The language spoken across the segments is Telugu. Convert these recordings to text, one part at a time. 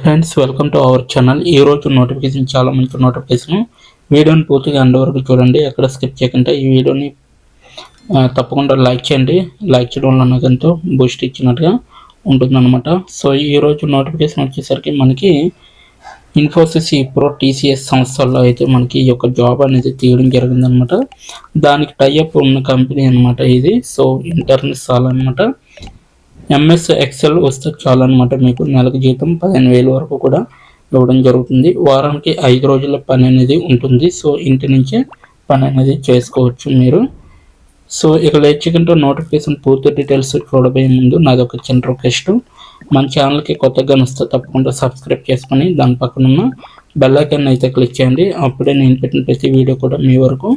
Friends welcome to our channel ఈ రోజు నోటిఫికేషన్ చాలా మంచి నోటిఫికేషన్ వీడియోని పూర్తిగా అండ్ వరకు చూడండి. ఎక్కడ స్కిప్ చేయకుండా ఈ వీడియోని తప్పకుండా లైక్ చేయండి. లైక్ చేయడం వల్ల నాకు ఎంతో బూస్ట్ ఇచ్చినట్టుగా ఉంటుందన్నమాట. సో ఈ రోజు నోటిఫికేషన్ వచ్చేసరికి మనకి ఇన్ఫోసిస్ ప్రో టీసీఎస్ సంస్థల్లో అయితే మనకి ఈ యొక్క జాబ్ అనేది తీయడం జరిగిందనమాట దానికి టైఅప్ ఉన్న కంపెనీ అన్నమాట ఇది. సో ఇంటర్నెట్ అనమాట ఎంఎస్ ఎక్సెల్ వస్తే చాలు అనమాట మీకు. నెలకు జీతం పదిహేను వేలు వరకు కూడా ఇవ్వడం జరుగుతుంది. వారానికి ఐదు రోజుల పని అనేది ఉంటుంది. సో ఇంటి నుంచే పని అనేది చేసుకోవచ్చు మీరు. సో ఇక లేచికంటే నోటిఫికేషన్ పూర్తి డీటెయిల్స్ చూడబోయే ముందు నాది ఒక చిన్న రిక్వెస్ట్. మన ఛానల్కి కొత్తగా వస్తే తప్పకుండా సబ్స్క్రైబ్ చేసుకొని దాని పక్కన ఉన్న బెల్లైకన్ అయితే క్లిక్ చేయండి. అప్పుడే నేను పెట్టిన ప్రతి వీడియో కూడా మీ వరకు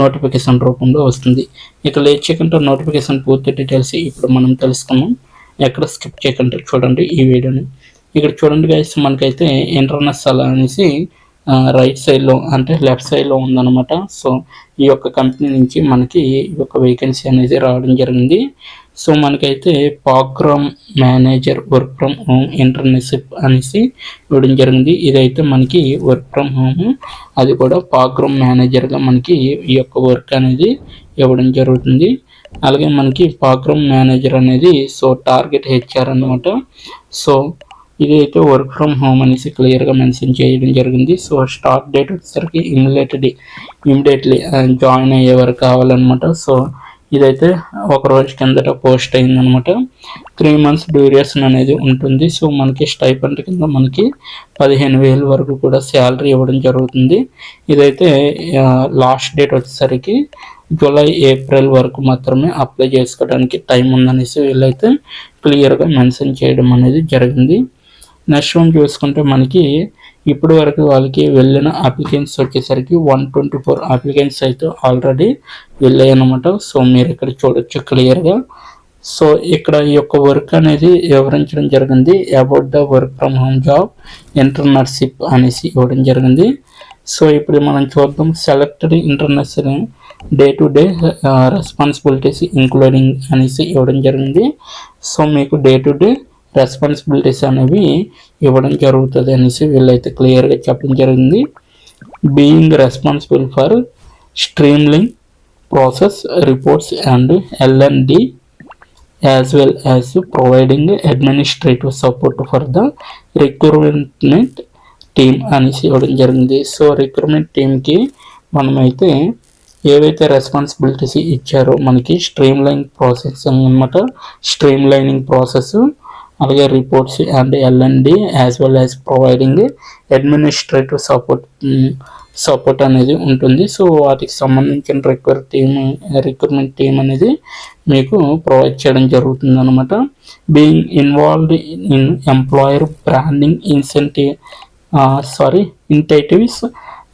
నోటిఫికేషన్ రూపంలో వస్తుంది. ఇక లేట్ నోటిఫికేషన్ పూర్తి డీటెయిల్స్ ఇప్పుడు మనం తెలుసుకున్నాం ఎక్కడ స్కిప్ చేయకుండా చూడండి ఈ వీడియోని. ఇక్కడ చూడండి గైస్ మనకైతే ఇంటర్నెషనల్ అనేసి రైట్ సైడ్లో అంటే లెఫ్ట్ సైడ్లో ఉందన్నమాట. సో ఈ యొక్క కంపెనీ నుంచి మనకి ఈ యొక్క వేకెన్సీ అనేది రావడం జరిగింది. సో మనకైతే program manager work from home internship అనేసి ఇవ్వడం జరిగింది. ఇదైతే మనకి వర్క్ ఫ్రమ్ హోమ్ అది కూడా ప్రోగ్రామ్ మేనేజర్గా మనకి ఈ యొక్క వర్క్ అనేది ఇవ్వడం జరుగుతుంది. అలాగే మనకి ప్రోగ్రామ్ మేనేజర్ అనేది సో టార్గెట్ హెచ్ఆర్ అనమాట సో ఇది అయితే వర్క్ ఫ్రమ్ హోమ్ అనేసి క్లియర్గా మెన్షన్ చేయడం జరిగింది. సో స్టార్ట్ డేట్ వచ్చేసరికి ఇమ్మీడియట్లీ ఇమ్మీడియట్లీ జాయిన్ అయ్యే వరకు కావాలన్నమాట. సో ఇదైతే ఒక రోజు కిందట పోస్ట్ అయిందనమాట. త్రీ మంత్స్ డ్యూరేషన్ అనేది ఉంటుంది. సో మనకి స్టైపెంట్ కింద మనకి పదిహేను వేలు వరకు కూడా శాలరీ ఇవ్వడం జరుగుతుంది. ఇదైతే లాస్ట్ డేట్ వచ్చేసరికి జూలై ఏప్రిల్ వరకు మాత్రమే అప్లై చేసుకోవడానికి టైం ఉందనేసి వీళ్ళైతే క్లియర్గా మెన్షన్ చేయడం అనేది జరిగింది. నెక్స్ట్ వన్ చూసుకుంటే మనకి ఇప్పటి వరకు వాళ్ళకి వెళ్ళిన అప్లికెంట్స్ వచ్చేసరికి వన్ ట్వంటీ ఫోర్ అప్లికెంట్స్ అయితే ఆల్రెడీ వెళ్ళాయి అనమాట సో మీరు ఇక్కడ చూడొచ్చు క్లియర్గా సో ఇక్కడ ఈ యొక్క వర్క్ అనేది వివరించడం జరిగింది. About the work from home job internship అనేసి ఇవ్వడం జరిగింది. సో ఇప్పుడు మనం చూద్దాం selected international day to day responsibilities including అనేసి ఇవ్వడం జరిగింది. సో మీకు డే టు డే రెస్పాన్సిబిలిటీస్ అనేవి ఇవ్వడం జరుగుతుంది అనేసి వీళ్ళైతే క్లియర్గా చెప్పడం జరిగింది. Being responsible for streamlining process reports and L and D as well as providing administrative support for the recruitment team అనేసి ఇవ్వడం జరిగింది. సో రిక్రూట్మెంట్ టీమ్కి మనమైతే ఏవైతే రెస్పాన్సిబిలిటీస్ ఇచ్చారో మనకి స్ట్రీమ్ లైన్ ప్రాసెస్ అనమాట స్ట్రీమ్ లైనింగ్ ప్రాసెస్ అలాగే reports and L and D as well as providing administrative support support అనేది ఉంటుంది. సో వాటికి సంబంధించిన రిక్వైర్ టీమ్ రిక్రూట్మెంట్ టీమ్ అనేది మీకు ప్రొవైడ్ చేయడం జరుగుతుంది అనమాట being involved in employer branding incentive sorry initiatives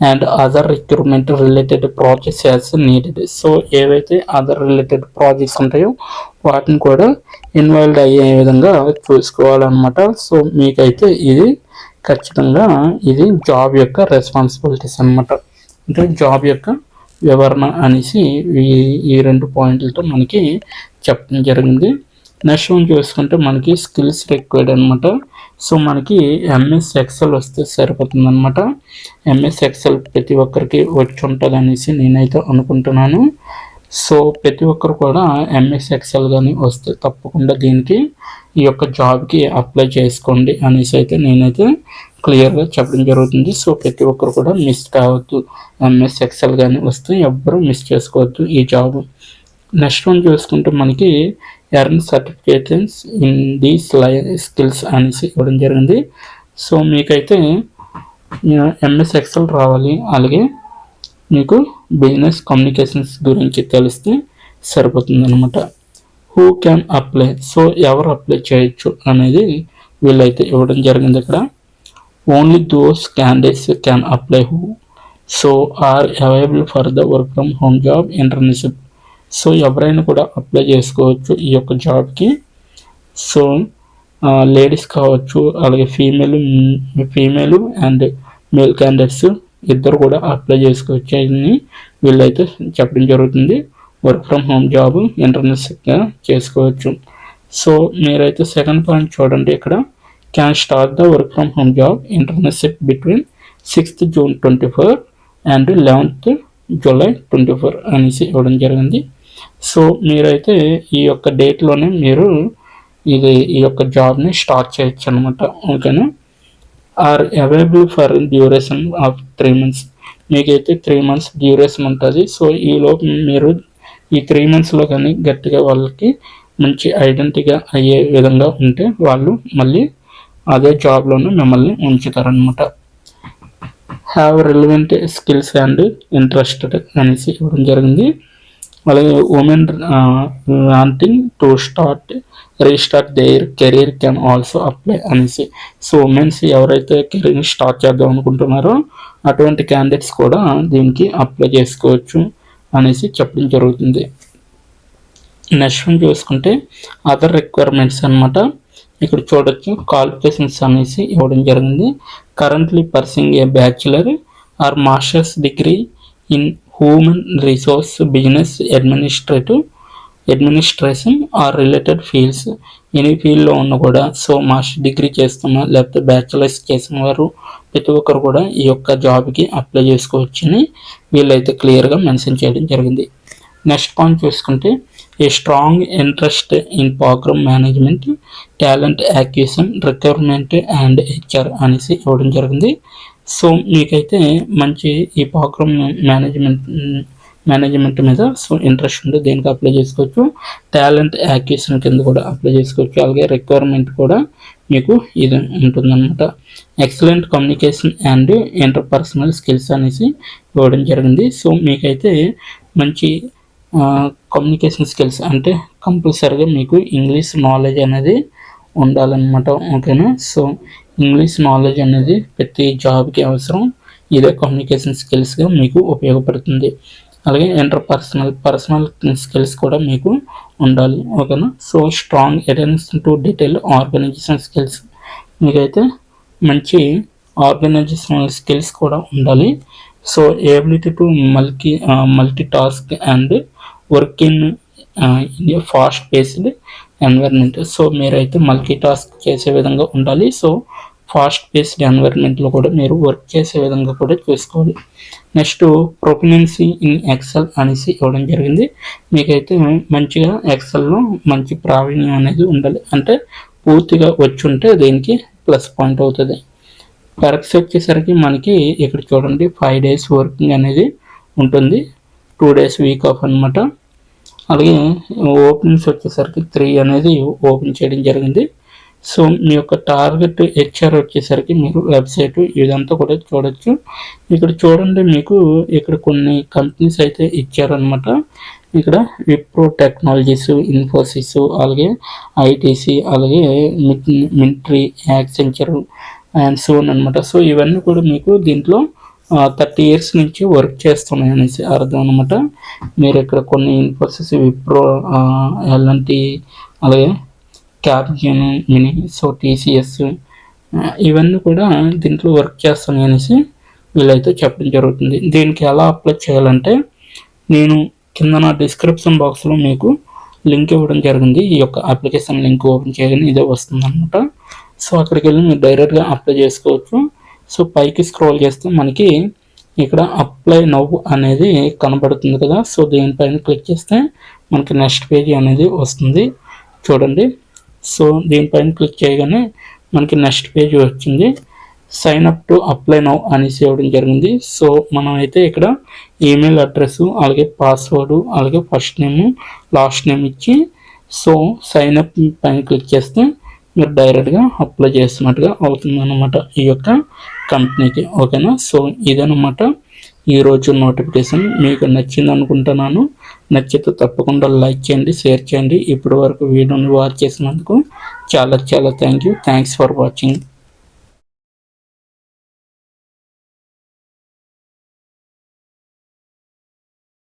and other recruitment related projects as needed so ఏవైతే అదర్ రిలేటెడ్ ప్రాజెక్ట్స్ ఉంటాయో వాటిని కూడా ఇన్వాల్వ్ అయ్యే విధంగా చూసుకోవాలన్నమాట. సో మీకైతే ఇది ఖచ్చితంగా ఇది జాబ్ యొక్క రెస్పాన్సిబిలిటీస్ అన్నమాట. అంటే జాబ్ యొక్క వివరణ అనేసి ఈ ఈ రెండు పాయింట్లతో మనకి చెప్పడం జరిగింది. నెక్స్ట్ వన్ చూసుకుంటే మనకి స్కిల్స్ రిక్వైర్డ్ అనమాట సో మనకి ఎంఎస్ ఎక్సెల్ వస్తే సరిపోతుంది అనమాట ఎంఎస్ ఎక్సెల్ ప్రతి ఒక్కరికి వచ్చి ఉంటుంది అనేసి నేనైతే అనుకుంటున్నాను. సో ప్రతి ఒక్కరు కూడా ఎంఎస్ ఎక్సెల్ కానీ వస్తే తప్పకుండా దీనికి ఈ యొక్క జాబ్కి అప్లై చేసుకోండి అనేసి అయితే నేనైతే క్లియర్గా చెప్పడం జరుగుతుంది. సో ప్రతి ఒక్కరు కూడా మిస్ కావద్దు. ఎంఎస్ ఎక్సెల్ కానీ వస్తే ఎవ్వరూ మిస్ చేసుకోవద్దు ఈ జాబ్ నెక్స్ట్ వన్ చూసుకుంటే మనకి earn certifications in these lie skills అనేసి ఇవ్వడం జరిగింది. సో మీకైతే ఎంఎస్ ఎక్సెల్ రావాలి. అలాగే మీకు బిజినెస్ కమ్యూనికేషన్స్ గురించి తెలిస్తే సరిపోతుంది అనమాట హూ క్యాన్ అప్లై సో ఎవరు అప్లై చేయొచ్చు అనేది వీళ్ళైతే ఇవ్వడం జరిగింది ఇక్కడ. Only those candidates can apply who so are available for the work from home job internship so ఎవరైనా కూడా అప్లై చేసుకోవచ్చు ఈ యొక్క జాబ్కి సో లేడీస్ కావచ్చు అలాగే female female and male candidates ఇద్దరు కూడా అప్లై చేసుకోవచ్చు అని వీళ్ళైతే చెప్పడం జరుగుతుంది. వర్క్ ఫ్రమ్ హోమ్ జాబ్ ఇంటర్నెట్గా చేసుకోవచ్చు. సో మీరైతే సెకండ్ పాయింట్ చూడండి ఇక్కడ. Can start the work from home job internship between sixth June twenty four and eleventh July twenty four అనేసి ఇవ్వడం జరిగింది. సో మీరైతే ఈ యొక్క డేట్లోనే మీరు ఇది ఈ యొక్క జాబ్ని స్టార్ట్ చేయొచ్చు అనమాట ఓకేనా? Are available for duration of three months మీకైతే త్రీ మంత్స్ డ్యూరేషన్ ఉంటుంది. సో ఈలోపు మీరు ఈ త్రీ మంత్స్లో కానీ గట్టిగా వాళ్ళకి మంచి ఐడెంటిటీగా అయ్యే విధంగా ఉంటే వాళ్ళు మళ్ళీ అదే జాబ్లోనే మిమ్మల్ని ఉంచుతారనమాట have relevant skills and interested అనేసి ఇవ్వడం జరిగింది. అలాగే women wanting to start restart their career can also apply అనేసి. సో ఉమెన్స్ ఎవరైతే కెరీర్ స్టార్ట్ చేద్దాం అనుకుంటున్నారో అటువంటి క్యాండిడేట్స్ కూడా దీనికి అప్లై చేసుకోవచ్చు అనేసి చెప్పడం జరుగుతుంది. నెక్స్ట్ వన్ చూసుకుంటే అదర్ రిక్వైర్మెంట్స్ అనమాట ఇక్కడ చూడొచ్చు క్వాలిఫికేషన్స్ అనేసి ఇవ్వడం జరిగింది. Currently pursuing a bachelor or masters degree in human resource business administrative administration or related fields any ఫీల్డ్లో ఉన్న కూడా సో మాస్టర్ డిగ్రీ చేస్తున్న లేకపోతే బ్యాచిలర్స్ చేసిన వారు ప్రతి ఒక్కరు కూడా ఈ యొక్క జాబ్కి అప్లై చేసుకోవచ్చని వీళ్ళైతే క్లియర్గా మెన్షన్ చేయడం జరిగింది. నెక్స్ట్ పాయింట్ చూసుకుంటే a strong interest in program management talent acquisition recruitment and HR అనేసి ఇవ్వడం జరిగింది. సో మీకైతే మంచి ఈ ప్రోగ్రామ్ మేనేజ్మెంట్ మేనేజ్మెంట్ మీద సో ఇంట్రెస్ట్ ఉంటే దేనికి అప్లై చేసుకోవచ్చు? టాలెంట్ యాక్విజిషన్ కింద కూడా అప్లై చేసుకోవచ్చు. అలాగే రిక్వైర్మెంట్ కూడా మీకు ఇది ఉంటుందన్నమాట. Excellent communication and interpersonal skills అనేసి ఇవ్వడం జరిగింది. సో మీకైతే మంచి కమ్యూనికేషన్ స్కిల్స్ అంటే కంపల్సరీగా మీకు ఇంగ్లీష్ నాలెడ్జ్ అనేది ఉండాలన్నమాట. ఓకేనా సో ఇంగ్లీష్ నాలెడ్జ్ అనేది ప్రతి జాబ్కి అవసరం. ఇదే కమ్యూనికేషన్ స్కిల్స్గా మీకు ఉపయోగపడుతుంది. అలాగే ఇంటర్ పర్సనల్ పర్సనల్ స్కిల్స్ కూడా మీకు ఉండాలి. ఓకేనా? So strong attention to detail organization skills మీకైతే మంచి ఆర్గనైజేషనల్ స్కిల్స్ కూడా ఉండాలి. So ability to multi multi task and work in fast paced environment so మీరైతే మల్టీ టాస్క్ చేసే విధంగా ఉండాలి. సో ఫాస్ట్ బేస్డ్ ఎన్వైర్న్మెంట్లో కూడా మీరు వర్క్ చేసే విధంగా కూడా చూసుకోవాలి. నెక్స్ట్ ప్రొఫినెన్సీ ఇన్ ఎక్సెల్ అనేసి ఇవ్వడం జరిగింది. మీకైతే మంచిగా ఎక్సెల్లో మంచి ప్రావీణ్యం అనేది ఉండాలి. అంటే పూర్తిగా వచ్చి ఉంటే దీనికి ప్లస్ పాయింట్ అవుతుంది. పరీక్ష వచ్చేసరికి మనకి ఇక్కడ చూడండి ఫైవ్ డేస్ వర్కింగ్ అనేది ఉంటుంది. టూ డేస్ వీక్ ఆఫ్ అనమాట అలాగే ఓపెనింగ్స్ వచ్చేసరికి త్రీ అనేది ఓపెన్ చేయడం జరిగింది. సో మీ యొక్క టార్గెట్ హెచ్ఆర్ వచ్చేసరికి మీరు వెబ్సైట్ ఇదంతా కూడా చూడొచ్చు. ఇక్కడ చూడండి మీకు ఇక్కడ కొన్ని కంపెనీస్ అయితే ఇచ్చారనమాట ఇక్కడ విప్రో టెక్నాలజీస్ ఇన్ఫోసిస్ అలాగే ఐటీసీ అలాగే మిలిటరీ యాక్సెంచర్ అండ్ సోన్ అనమాట సో ఇవన్నీ కూడా మీకు దీంట్లో థర్టీ ఇయర్స్ నుంచి వర్క్ చేస్తున్నాయి అనేసి అర్థం అనమాట మీరు ఇక్కడ కొన్ని ఇన్ఫోసిస్ విప్రో ఎల్ఎన్టీ అలాగే క్యాప్జన్ మినీ సో టీసీఎస్ ఇవన్నీ కూడా దీంట్లో వర్క్ చేస్తున్నాయి అనేసి వీళ్ళైతే చెప్పడం జరుగుతుంది. దీనికి ఎలా అప్లై చేయాలంటే నేను కింద నా డిస్క్రిప్షన్ బాక్స్లో మీకు లింక్ ఇవ్వడం జరిగింది. ఈ యొక్క అప్లికేషన్ లింక్ ఓపెన్ చేయగానే ఇదే వస్తుంది అనమాట సో అక్కడికి వెళ్ళి మీరు డైరెక్ట్గా అప్లై చేసుకోవచ్చు. సో పైకి స్క్రోల్ చేస్తే మనకి ఇక్కడ అప్లై నవ్వు అనేది కనబడుతుంది కదా. సో దీనిపైన క్లిక్ చేస్తే మనకి నెక్స్ట్ పేజీ అనేది వస్తుంది. చూడండి. సో దీనిపైన క్లిక్ చేయగానే మనకి నెక్స్ట్ పేజ్ వచ్చింది. Sign up to apply now అనేసి ఇవ్వడం జరిగింది. సో మనం అయితే ఇక్కడ ఈమెయిల్ అడ్రస్ అలాగే పాస్వర్డ్ అలాగే ఫస్ట్ నేమ్ లాస్ట్ నేమ్ ఇచ్చి సో సైన్ అప్ పైన క్లిక్ చేస్తే మీరు డైరెక్ట్గా అప్లై చేస్తున్నట్టుగా అవుతుంది అన్నమాట ఈ యొక్క కంపెనీకి ఓకేనా? సో ఇదనమాట ఈరోజు నోటిఫికేషన్. మీకు నచ్చింది అనుకుంటున్నాను నచ్చితే తప్పకుండా లైక్ చేయండి షేర్ చేయండి. ఇప్పటి వరకు వీడియోని వాచ్ చేసినందుకు చాలా చాలా thank you. Thanks for watching.